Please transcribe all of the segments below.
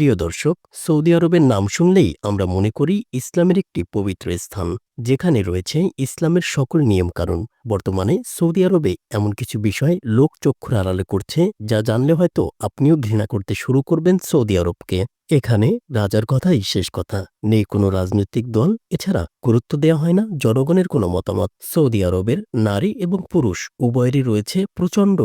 প্রিয় দর্শক, সৌদি আরবের নাম শুনলেই আমরা মনে করি ইসলামের একটি পবিত্র স্থান, যেখানে রয়েছে ইসলামের সকল নিয়মকানুন। বর্তমানে সৌদি আরবে এমন কিছু বিষয় লোক চক্ষুর আড়ালে করছে, যা জানলে হয়তো আপনিও ঘৃণা করতে শুরু করবেন সৌদি আরবকে। এখানে রাজার কথাই শেষ কথা। নেই কোনো রাজনৈতিক দল, এছাড়া গুরুত্ব দেওয়া হয় না জনগণের কোনো মতামত। সৌদি আরবের নারী এবং পুরুষ, উভয়েরই রয়েছে প্রচণ্ড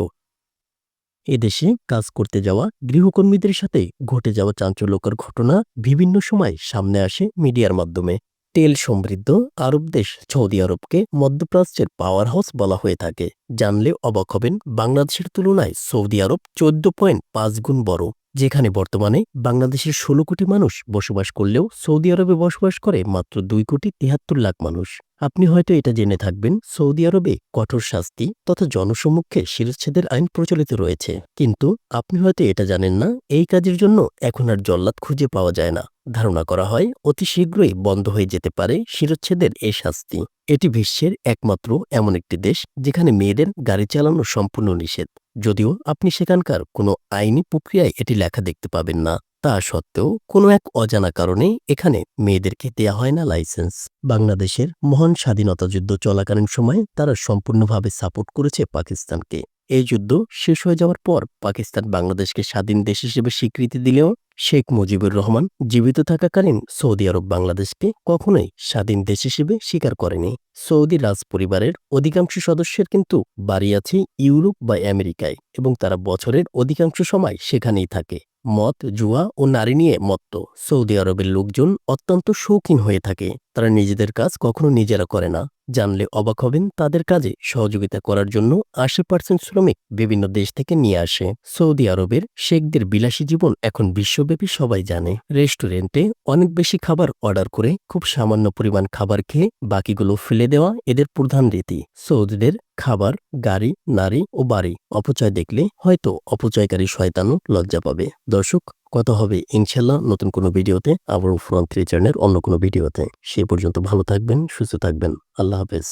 এদেশে কাজ করতে যাওয়া গৃহকর্মীদের সাথে ঘটে যাওয়া চাঞ্চল্যকর ঘটনা বিভিন্ন সময় সামনে আসে মিডিয়ার মাধ্যমে। তেল সমৃদ্ধ আরব দেশ সৌদি আরবকে মধ্যপ্রাচ্যের পাওয়ার হাউস বলা হয়ে থাকে। জানলে অবাক হবেন, বাংলাদেশের তুলনায় সৌদি আরব চোদ্দ পয়েন্ট পাঁচ গুণ বড়। যেখানে বর্তমানে বাংলাদেশের ষোলো কোটি মানুষ বসবাস করলেও সৌদি আরবে বসবাস করে মাত্র দুই কোটি তিয়াত্তর লাখ মানুষ। আপনি হয়তো এটা জেনে থাকবেন, সৌদি আরবে কঠোর শাস্তি তথা জনসম্মুখে শিরচ্ছেদের আইন প্রচলিত রয়েছে। কিন্তু আপনি হয়তো এটা জানেন না, এই কাজের জন্য এখন আর জল্লাদ খুঁজে পাওয়া যায় না। ধারণা করা হয়, অতি শীঘ্রই বন্ধ হয়ে যেতে পারে শিরোচ্ছেদের এ শাস্তি। এটি বিশ্বের একমাত্র এমন একটি দেশ যেখানে মেয়েদের গাড়ি চালানো সম্পূর্ণ নিষেধ। যদিও আপনি সেখানকার কোনো আইনি প্রক্রিয়ায় এটি লেখা দেখতে পাবেন না। তা সত্ত্বেও কোনো এক অজানা কারণে এখানে মেয়েদেরকে দেয়া হয় না লাইসেন্স। বাংলাদেশের মহান স্বাধীনতা যুদ্ধ চলাকালীন সময়ে তারা সম্পূর্ণভাবে সাপোর্ট করেছে পাকিস্তানকে। এই যুদ্ধ শেষ হয়ে যাওয়ার পর পাকিস্তান বাংলাদেশকে স্বাধীন দেশ হিসেবে স্বীকৃতি দিলেও শেখ মুজিবুর রহমান জীবিত থাকাকালীন সৌদি আরব বাংলাদেশকে কখনোই স্বাধীন দেশ হিসেবে স্বীকার করেনি। সৌদি রাজ পরিবারের অধিকাংশ সদস্যের কিন্তু বাড়ি আছে ইউরোপ বা আমেরিকায় এবং তারা বছরের অধিকাংশ সময় সেখানেই থাকে। মদ, জুয়া ও নারী নিয়ে মত্ত। সৌদি আরবের লোকজন অত্যন্ত শৌখিন হয়ে থাকে। তারা নিজেদের কাজ কখনো নিজেরা করে না। জানলে অবাক হবেন তাদের কাজে সহযোগিতা করার জন্য আশি পার্সেন্ট শ্রমিক বিভিন্ন দেশ থেকে নিয়ে আসে। সৌদি আরবের শেখদের বিলাসী জীবন এখন বিশ্বব্যাপী সবাই জানে। রেস্টুরেন্টে অনেক বেশি খাবার অর্ডার করে খুব সামান্য পরিমাণ খাবার খেয়ে বাকিগুলো ফেলে দেওয়া এদের প্রধান রীতি। সৌদিদের খাবার গাড়ি, নারী ও বাড়ি অপচয় দেখলে হয়তো অপচয়কারী শয়তানও লজ্জা পাবে। দর্শক কথা হবে। ইনশাল্লাহ নতুন কোনো ভিডিওতে আবার ফ্রন্ট থ্রি চ্যানেলের অন্য কোনো ভিডিওতে। সে পর্যন্ত ভালো থাকবেন, সুস্থ থাকবেন। আল্লাহ হাফেজ।